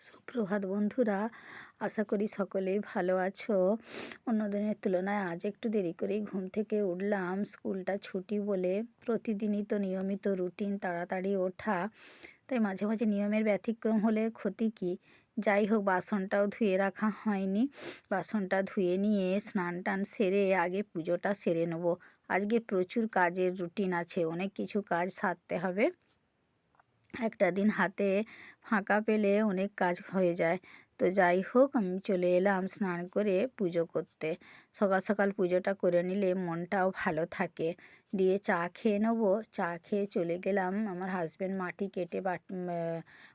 সুপ্রভাত বন্ধুরা, আশা করি সকলেই ভালো আছো। অন্য দিনের তুলনায় আজ একটু দেরি করেই ঘুম থেকে উঠলাম। স্কুলটা ছুটি বলে প্রতিদিনই তো নিয়মিত রুটিন তাড়াতাড়ি ওঠা। তাই মাঝে মাঝে নিয়মের ব্যতিক্রম হলে ক্ষতি কী? যাই হোক, বাসনটাও ধুয়ে রাখা হয়নি। বাসনটা ধুয়ে নিয়ে স্নান টান সেরে আগে পুজোটা সেরে নেব। আজকে প্রচুর কাজের রুটিন আছে, অনেক কিছু কাজ সারতে হবে। একটা দিন হাতে ফাঁকা পেলে অনেক কাজ হয়ে যায়। তো যাই হোক, আমি চলে এলাম স্নান করে পুজো করতে। সকাল সকাল পুজোটা করে নিলে মনটাও ভালো থাকে। দিয়ে চা খেয়ে নেব। চা খেয়ে চলে গেলাম। আমার হাজব্যান্ড মাটি কেটে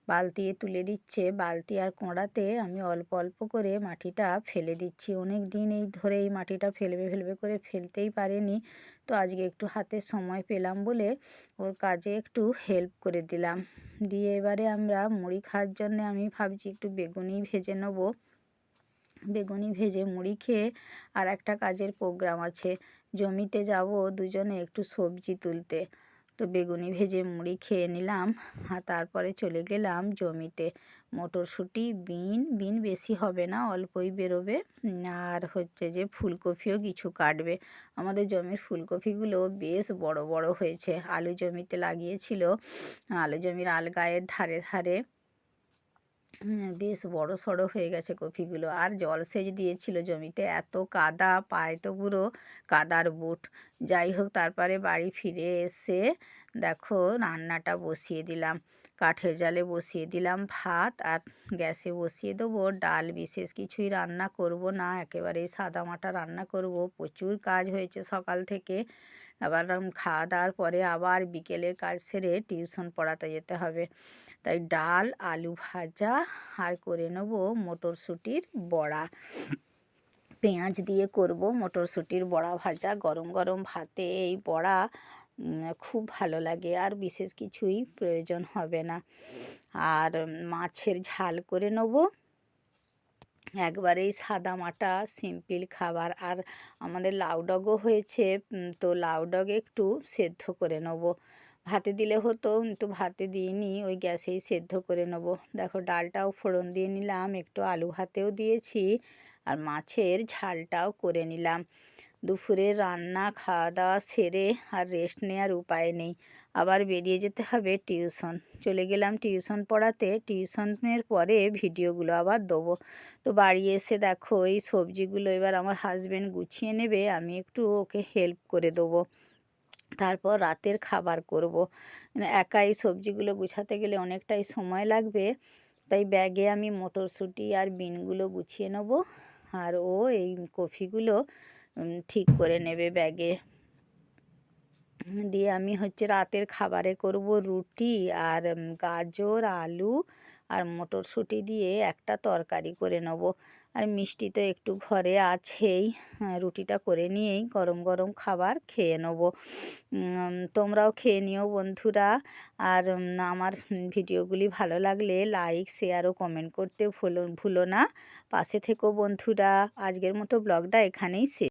বালতি তুলে দিচ্ছে। বালতি আর কোঁড়াতে আমি অল্প অল্প করে মাটিটা ফেলে দিচ্ছি। অনেক দিন এই ধরে এই মাটিটা ফেলবে ফেলবে করে ফেলতেই পারেনি। তো আজকে একটু হাতে সময় পেলাম বলে ওর কাজে একটু হেল্প করে দিলাম। দিয়ে এবারে আমরা মুড়ি খাওয়ার জন্য আমি ভাবছি একটু বেগুনি ভেজে নেব। বেগুনি ভেজে মুড়ি খেয়ে আর একটা কাজের প্রোগ্রাম আছে। জমিতে যাব দুজনে একটু সবজি তুলতে। তো বেগুনি ভেজে মুড়ি খেয়ে নিলাম, আর তারপরে চলে গেলাম জমিতে। মটরশুঁটি, বিন বিন বেশি হবে না, অল্পই বেরোবে। আর হচ্ছে যে ফুলকপিও কিছু কাটবে। আমাদের জমির ফুলকপিগুলো বেশ বড় বড় হয়েছে। আলু জমিতে লাগিয়েছিল। আলু জমির আলগায়ের ধারে ধারে বেশ বড় সড়ো হয়ে গেছে কপিগুলো। আর জলসেচ দিয়েছিল জমিতে, এত কাদা, পায়ে তো পুরো কাদার বুট। যাই হোক, তারপরে বাড়ি ফিরে এসে দেখো রান্নাটা বসিয়ে দিলাম। কাঠের জালে বসিয়ে দিলাম ভাত আর গ্যাসে বসিয়ে দেবো ডাল। বিশেষ কিছুই রান্না করব না, একেবারেই সাদামাটা রান্না করব। প্রচুর কাজ হয়েছে সকাল থেকে। আবার খাওয়া দাওয়ার পরে আবার বিকেলের কাজ সেরে টিউশন পড়াতে যেতে হবে। তাই ডাল, আলু ভাজা আর করে নেব মটরশুঁটির বড়া। পেঁয়াজ দিয়ে করব মটরশুঁটির বড়া ভাজা, গরম গরম ভাতে এই বড়া খুব ভালো লাগে। আর বিশেষ কিছুই প্রয়োজন হবে না। আর মাছের ঝাল করে নেব। একবারেই সাদা মাটা, সিম্পল খাবার। আর আমাদের লাউ ডগও হয়েছে তো লাউ ডগ একটু সেদ্ধ করে নেব। ভাতে দিলে হতো, কিন্তু ভাতে দিইনি, ওই গ্যাসেই সেদ্ধ করে নেব। দেখো, ডালটাও ফোড়ন দিয়ে নিলাম, একটু আলু ভাতেও দিয়েছি, আর মাছের ঝালটাও করে নিলাম। দুপুরে রান্না খাওয়া দাওয়া সেরে আর রেস্ট নেওয়ার উপায় নেই। আবার বেরিয়ে যেতে হবে টিউশন। চলে গেলাম টিউশন পড়াতে। টিউশনের পরে ভিডিওগুলো আবার দেবো। তো বাড়ি এসে দেখো, এই সবজিগুলো এবার আমার হাজব্যান্ড গুছিয়ে নেবে, আমি একটু ওকে হেল্প করে দেবো। তারপর রাতের খাবার করব। একাই সবজিগুলো গুছাতে গেলে অনেকটাই সময় লাগবে। তাই ব্যাগে আমি মটরশুঁটি আর বিনগুলো গুছিয়ে নেব। আর ও এই কফিগুলো ঠিক করে নেবে ব্যাগে। দিয়ে আমি হচ্ছে রাতের খাবারে করব রুটি আর গাজর, আলু আর মটরশুঁটি দিয়ে একটা তরকারি করে নেব। আর মিষ্টি তো একটু ঘরে আছেই রুটিটা করে নিয়েই গরম গরম খাবার খেয়ে নেব। তোমরাও খেয়ে নিও বন্ধুরা। আর আমার ভিডিওগুলি ভালো লাগলে লাইক, শেয়ার ও কমেন্ট করতে ভুলো ভুলো না। পাশে থেকো বন্ধুরা। আজকের মতো ব্লগটা এখানেই শেষ।